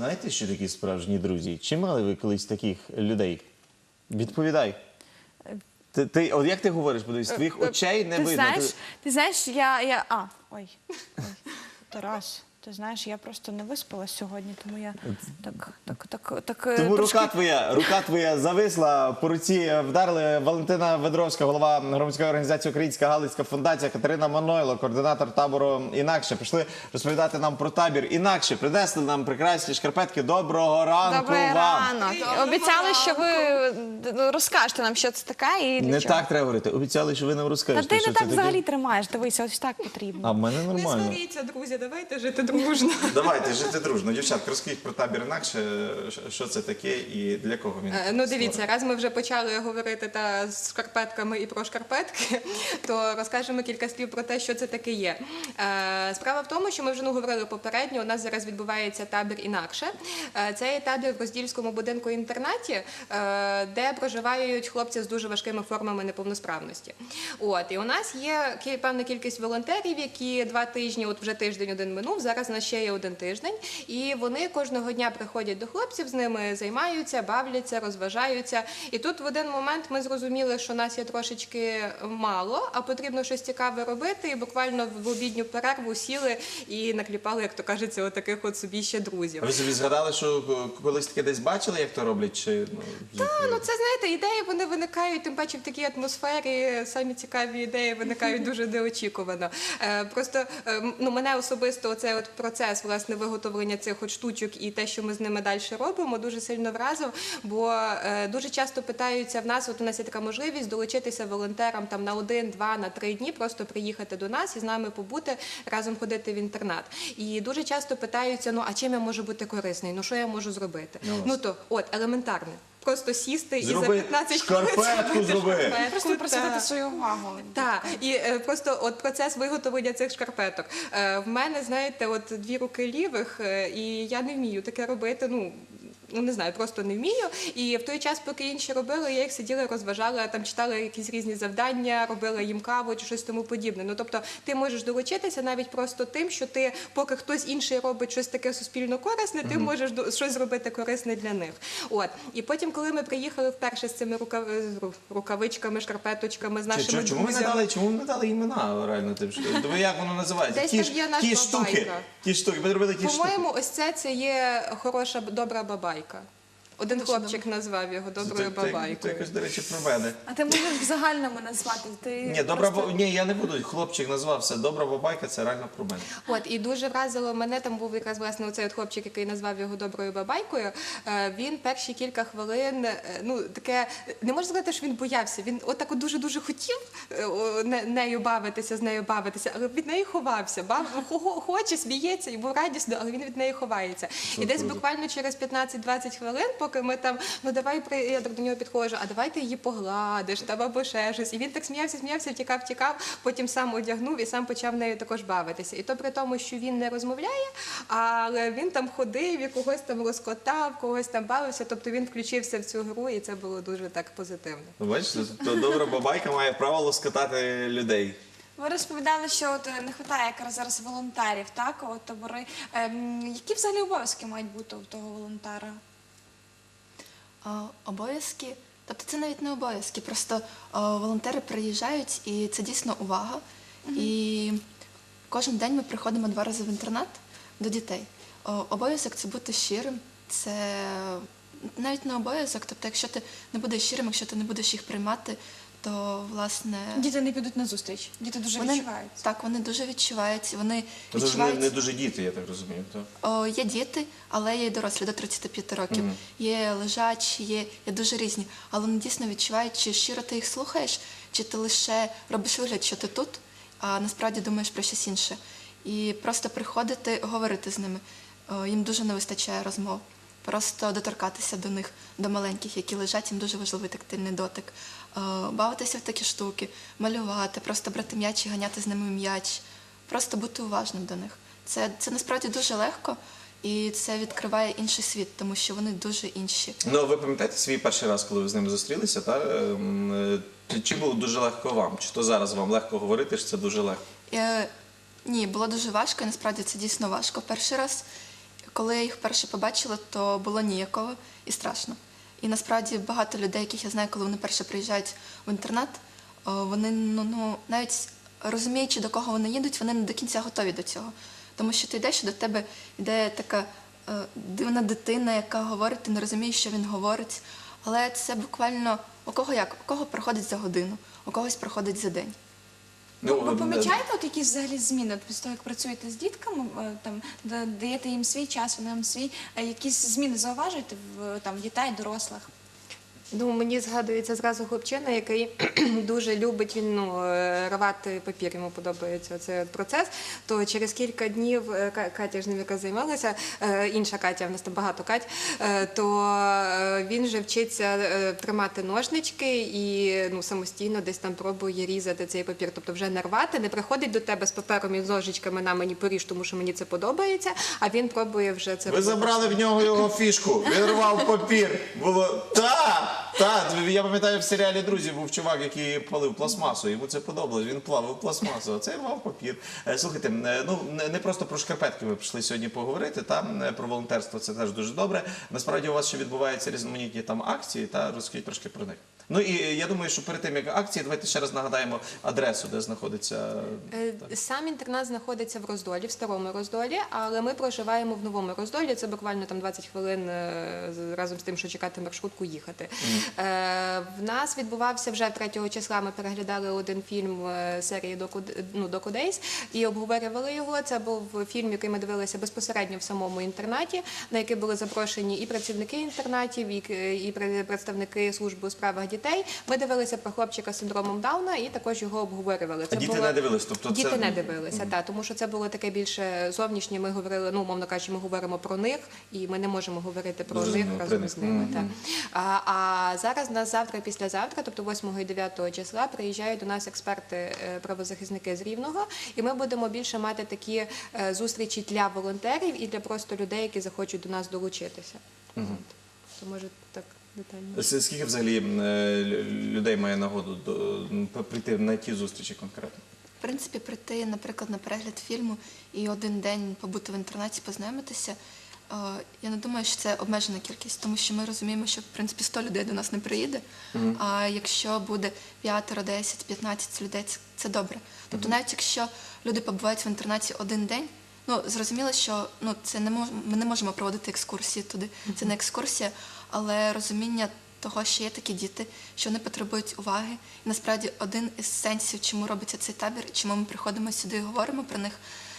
знаєте, що такі справжні друзі? Чи мали ви колись таких людей? Відповідай. Ти, ти, от як ти говориш, подивись, твоїх очей не ти видно. Знаєш, Ти- ти знаєш, я, я. А, ой. ой. Тарас, ти знаєш, я просто не виспалась сьогодні, тому я так, так, так, так. Тому трошки- рука твоя, рука твоя зависла, по руці вдарили Валентина Ведровська, голова громадської організації Українська Галицька фундація, Катерина Манойло, координатор табору інакше. Пішли розповідати нам про табір інакше. Принесли нам прекрасні шкарпетки. Доброго ранку Добрий вам. ранок. Обіцяли, що ви е, розкажете нам, що це таке і для Не чого. так треба говорити. Обіцяли, що ви нам Та розкажете. ти що не це так таке. взагалі тримаєш. Дивися, ось так потрібно. А в мене Не сваріться, друзі, давайте жити дружно. Давайте жити дружно. Дівчатка, розкажіть про табір інакше. Що це таке і для кого він? Е, Ну дивіться, раз ми вже почали говорити та з шкарпетками і про шкарпетки, то розкажемо кілька слів про те, що це таке є. Е, Справа в тому, що ми вже ну, говорили попередньо. У нас зараз відбувається табір інакше. Е, Це є табір в роздільському будинку інтернаті, е, де проживають хлопці з дуже важкими формами неповносправності. От і у нас є певна кількість волонтерів, які два тижні, от вже тиждень один минув. Зараз нас ще є один тиждень, і вони кожного дня приходять до хлопців, з ними займаються, бавляться, розважаються. І тут в один момент ми зрозуміли, що нас є трошечки мало, а потрібно щось цікаве робити. І буквально в обідню перерву сіли і накліпали, як то кажеться, отаких от собі ще друзів. Ви собі згадали, що колись таке десь бачили, як то роблять? Чи ну, Та, ну це знаєте, ідеї вони виникають, тим паче в такій атмосфері. Самі цікаві ідеї виникають дуже неочікувано. Е, просто е, ну мене особисто цей от процес власне виготовлення цих от штучок і те, що ми з ними далі робимо, дуже сильно вразив. Бо е, дуже часто питаються в нас, от у нас є така можливість долучитися волонтерам там на один, два, на три дні, просто приїхати до нас і з нами побути, разом ходити в інтернат. І дуже часто питаються: ну а чим я можу бути корисний? Ну що я можу зробити? Ну, Ну то от елементарне. Просто сісти і за Зроби 15 хвилин шкарпетку зробити зроби. шкарпетку, Просто та. присвятити свою увагу. Так, і е, просто от процес виготовлення цих шкарпеток. Е, в мене, знаєте, от дві руки лівих, е, і я не вмію таке робити. Ну. Ну, не знаю, просто не вмію. І в той час, поки інші робили, я їх сиділа, розважала, там читала якісь різні завдання, робила їм каву чи щось тому подібне. Ну тобто, ти можеш долучитися навіть просто тим, що ти, поки хтось інший робить щось таке суспільно корисне, ти можеш до- щось зробити корисне для них. От і потім, коли ми приїхали вперше з цими рукав... рукавичками, шкарпеточками з нашими чому ми не дали, чому ми дали імена реально тим що? Як воно називається? Десь ті там є назва ті штуки. байка. Ті штуки. Ми зробили ті штуки. По-моєму, ось це це є хороша добра бабайка лайка. Один хлопчик назвав його доброю це- це бабайкою. якось, до речі, про мене. А ти можеш в загальному назвати. Ти Ні, добра просто- бо- ні, я не буду. Хлопчик назвався. Добра бабайка, це реально про мене. От і дуже вразило мене. Там був якраз власне оцей от хлопчик, який назвав його доброю бабайкою. Е, Він перші кілька хвилин, е, ну таке не можна сказати, що він боявся. Він отак от дуже дуже хотів е, о, не- нею бавитися, з нею бавитися, але від неї ховався. Бав хо- хо- хоче, сміється, йому радісно, але він від неї ховається. І десь буквально через 15-20 хвилин, поки ми там, ну давай я так до нього підходжу, а давай ти її погладиш там або ще щось. І він так сміявся, сміявся, втікав, втікав, потім сам одягнув і сам почав нею також бавитися. І то при тому, що він не розмовляє, але він там ходив і когось там розкотав, когось там бавився. Тобто він включився в цю гру, і це було дуже так позитивно. Ну, бачите, то добра бабайка має право лоскотати людей. Ви розповідали, що от е, не вистачає якраз зараз волонтерів, так? От табори. Ем, які взагалі обов'язки мають бути у того волонтера? Обов'язки, тобто це навіть не обов'язки, просто волонтери приїжджають і це дійсно увага. І кожен день ми приходимо два рази в інтернат до дітей. Обов'язок це бути щирим, це навіть не обов'язок. Тобто, якщо ти не будеш щирим, якщо ти не будеш їх приймати, то власне Діти не підуть на зустріч. Діти дуже вони відчувають. так, вони дуже відчувають. Вони Це ж не, відчувають не дуже діти, я так розумію. Так? О, є діти, але є й дорослі до 35 років. Є лежачі, є, є дуже різні. Але вони дійсно відчувають, чи щиро ти їх слухаєш, чи ти лише робиш вигляд, що ти тут, а насправді думаєш про щось інше. І просто приходити, говорити з ними. О, їм дуже не вистачає розмов. Просто доторкатися до них, до маленьких, які лежать, їм дуже важливий тактильний дотик. Бавитися в такі штуки, малювати, просто брати м'яч і ганяти з ними м'яч, просто бути уважним до них. Це, це насправді дуже легко, і це відкриває інший світ, тому що вони дуже інші. Ну, ви пам'ятаєте свій перший раз, коли ви з ними зустрілися, та? Ем, е, Чи, чи було дуже легко вам? Чи то зараз вам легко говорити, що це дуже легко? Е, ні, було дуже важко, і насправді це дійсно важко перший раз. Коли я їх вперше побачила, то було ніяково і страшно. І насправді багато людей, яких я знаю, коли вони перше приїжджають в інтернат, вони ну, ну навіть розуміючи, до кого вони їдуть, вони не до кінця готові до цього. Тому що ти йдеш і до тебе йде така е, дивна дитина, яка говорить, ти не розумієш, що він говорить. Але це буквально у кого як? У кого проходить за годину, у когось проходить за день. Ну, ви, ви е, помічаєте от якісь взагалі зміни от після того, як працюєте з дітками, е, там да- даєте їм свій час, вони вам свій, е, якісь зміни зауважуєте в там дітей, дорослих? Ну, мені згадується зразу хлопчина, який дуже любить він ну, е, рвати папір, йому подобається цей процес. То через кілька днів е, Катя ж ним яка займалася, е, інша Катя, в нас там багато Кать, то він вже вчиться тримати ножнички і ну, самостійно десь там пробує різати цей папір. Тобто вже не рвати, не приходить до тебе з папером і з ножичками на мені поріж, тому що мені це подобається, а він пробує вже це Ви робити. забрали в нього його фішку. Він рвав папір. Було та, та. Я пам'ятаю в серіалі Друзі був чувак, який палив пластмасу. Йому це подобалось. Він плавив пластмасу, а цей рвав папір. Е, Слухайте, е, ну не просто про шкарпетки ми прийшли сьогодні поговорити. Там про волонтерство це теж дуже добре. Насправді у вас ще відбуваються різноманітні там акції. Та розкажіть трошки про них. Ну і я думаю, що перед тим як акції, давайте ще раз нагадаємо адресу, де знаходиться. Е, Сам інтернат знаходиться в роздолі, в старому роздолі, але ми проживаємо в новому роздолі. Це буквально там 20 хвилин е, разом з тим, що чекати маршрутку їхати. Е, В нас відбувався вже 3 числа. Ми переглядали один фільм е, серії ну, Доку Дейс і обговорювали його. Це був фільм, який ми дивилися безпосередньо в самому інтернаті, на який були запрошені і працівники інтернатів, і, і представники служби у справах дітей. Ми дивилися про хлопчика з синдромом Дауна і також його обговорювали. А діти було- не дивились, тобто це- діти не дивилися, тому що це було таке більше зовнішнє. Ми говорили, ну умовно кажучи, ми говоримо про них, і ми не можемо говорити про Дуже, них разом з ними. А, а зараз на завтра, післязавтра, тобто 8 і 9 числа, приїжджають до нас експерти е, правозахисники з Рівного, і ми будемо більше мати такі е, зустрічі для волонтерів і для просто людей, які захочуть до нас долучитися. От. То може так детально. С- Скільки взагалі м, е, лю- людей має нагоду до, м, прийти на ті зустрічі конкретно? В принципі, прийти, наприклад, на перегляд фільму і один день побути в інтернаті, познайомитися. е, Я не думаю, що це обмежена кількість, тому що ми розуміємо, що в принципі 100 людей до нас не приїде. А якщо буде 5, 10, 15 людей, це, це добре. Тобто, навіть якщо люди побувають в інтернаті один день, ну зрозуміло, що ну це не мож, ми не можемо проводити екскурсії туди. Це не екскурсія, але розуміння того, що є такі діти, що вони потребують уваги. І насправді один із сенсів, чому робиться цей табір, чому ми приходимо сюди і говоримо про них,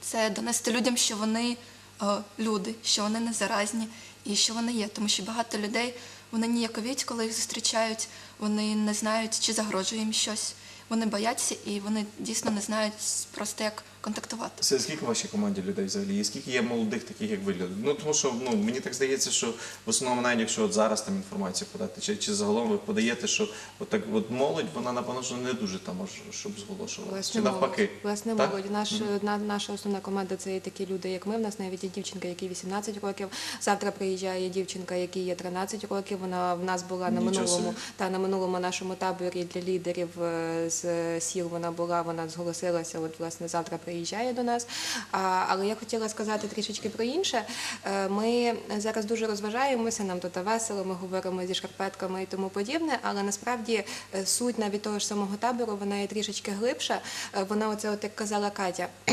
це донести людям, що вони е, люди, що вони не заразні і що вони є. Тому що багато людей вони ніяковіють, коли їх зустрічають, вони не знають, чи загрожує їм щось. Вони бояться і вони дійсно не знають просто як контактувати. Це скільки в вашій команді людей взагалі? І скільки є молодих таких, як ви люди? Ну тому що ну мені так здається, що в основному навіть якщо от зараз там інформацію подати, чи, чи загалом ви подаєте, що от так от молодь, вона напевно що не дуже там аж щоб зголошувала. Власне, Чи навпаки? молодь. Власне, Так? молодь. Наш, на, наша основна команда це є такі люди, як ми. В нас навіть є дівчинка, якій 18 років. Завтра приїжджає дівчинка, якій є 13 років. Вона в нас була на Нічого минулому собі. та на минулому нашому таборі для лідерів е, з сіл. Вона була, вона зголосилася. От власне завтра приїжджає до нас. Але я хотіла сказати трішечки про інше. Е, Ми зараз дуже розважаємося, нам тут весело, ми говоримо зі шкарпетками і тому подібне. Але насправді е, суть навіть того ж самого табору, вона є трішечки глибша. Е, Вона, оце, от як казала Катя.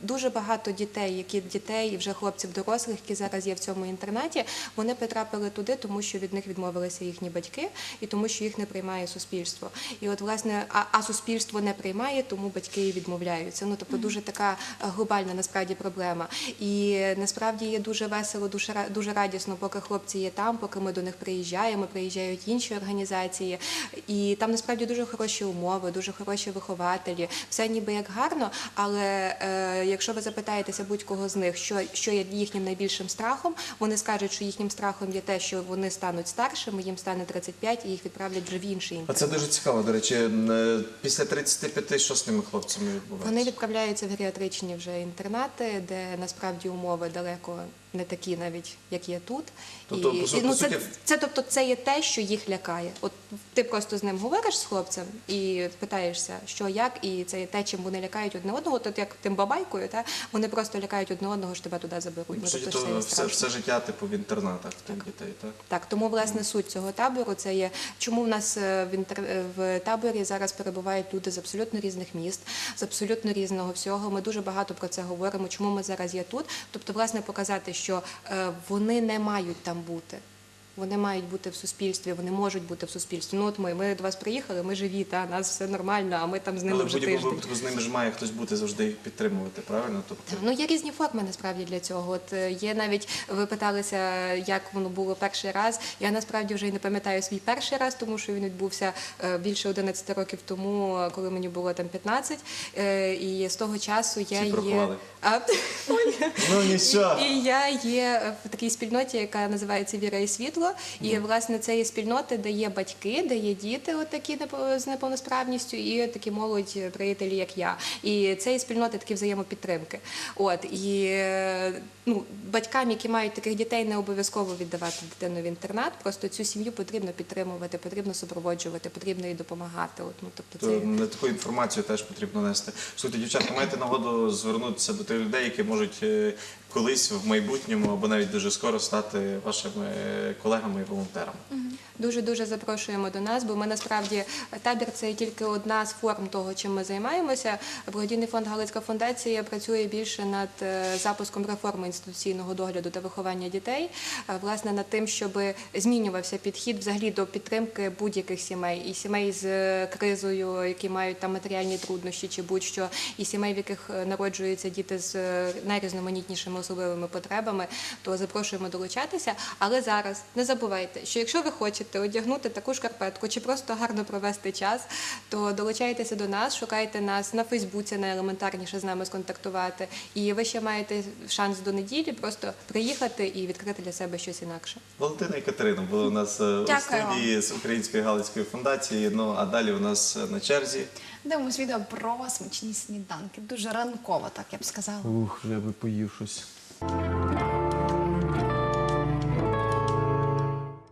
Дуже багато дітей, які дітей і вже хлопців дорослих, які зараз є в цьому інтернаті, вони потрапили туди, тому що від них відмовилися їхні батьки, і тому, що їх не приймає суспільство. І от власне, а, а суспільство не приймає, тому батьки і відмовляються. Ну тобто дуже така глобальна насправді проблема. І насправді є дуже весело, дуже дуже радісно, поки хлопці є там, поки ми до них приїжджаємо, приїжджають інші організації. І там насправді дуже хороші умови, дуже хороші вихователі. Все ніби як гарно, але е, якщо ви запитаєтеся будь-кого з них, що, що є їхнім найбільшим страхом, вони скажуть, що їхнім страхом є те, що вони стануть старшими, їм стане 35 і їх відправлять вже в інший А це дуже цікаво, до речі. е, Після 35 що з тими хлопцями відбувається? Вони відправляються в геріатричні вже інтернати, де насправді умови далеко не такі, навіть як є тут. Тобто, по су- по ну, це, це, тобто, це є те, що їх лякає. От ти просто з ним говориш з хлопцем і питаєшся, що як, і це те, чим вони лякають одне одного, то як тим бабайкою, та вони просто лякають одне одного, що тебе туди заберуть. Ну, тобто, то це все, все життя типу в інтернатах тих дітей, так? Так, тому власне суть цього табору це є, чому в нас е, в інтер... е, в таборі зараз перебувають люди з абсолютно різних міст, з абсолютно різного всього. Ми дуже багато про це говоримо. Чому ми зараз є тут? Тобто, власне, показати, що е, вони не мають там бути. Вони мають бути в суспільстві, вони можуть бути в суспільстві. Ну от ми, ми до вас приїхали, ми живі, та нас все нормально, а ми там з ними Але в вже будь-якому випадку з ними ж має хтось бути завжди їх підтримувати, правильно? Тобто Ну, є різні форми насправді для цього. От е, є навіть, ви питалися, як воно було перший раз. Я насправді вже й не пам'ятаю свій перший раз, тому що він відбувся е, більше 11 років тому, коли мені було там 15. Е, І з того часу я Всі є. А, ну нічого. і я є в такій спільноті, яка називається Віра і світло. І власне це є спільноти, де є батьки, де є діти, от такі з неповносправністю, і такі молодь, приятелі, як я. І це є спільноти такі взаємопідтримки. От і е, ну, батькам, які мають таких дітей, не обов'язково віддавати дитину в інтернат. Просто цю сім'ю потрібно підтримувати, потрібно супроводжувати, потрібно їй допомагати. От ну тобто це на таку інформацію теж потрібно нести. Слухайте, дівчатка, маєте нагоду звернутися до тих людей, які можуть е, колись в майбутньому або навіть дуже скоро стати вашими е, колегами і волонтерами. Дуже дуже запрошуємо до нас, бо ми насправді табір це тільки одна з форм того, чим ми займаємося. Благодійний фонд Галицька фундація працює більше над е, запуском реформи інституційного догляду та виховання дітей, е, власне над тим, щоб змінювався підхід взагалі до підтримки будь-яких сімей, і сімей з е, кризою, які мають там матеріальні труднощі, чи будь-що, і сімей, в яких е, народжуються діти з е, найрізноманітнішими особливими потребами, то запрошуємо долучатися. Але зараз не забувайте, що якщо ви хочете одягнути таку шкарпетку чи просто гарно провести час, то долучайтеся до нас, шукайте нас на Фейсбуці, найелементарніше з нами сконтактувати. І ви ще маєте шанс до неділі просто приїхати і відкрити для себе щось інакше. Валентина і Катерина були у нас е, у студії з Української Галицької фундації. Ну а далі у нас е, на черзі. Дивимось відео про смачні сніданки. Дуже ранково, так я б сказала. Ух, вже би поїв щось.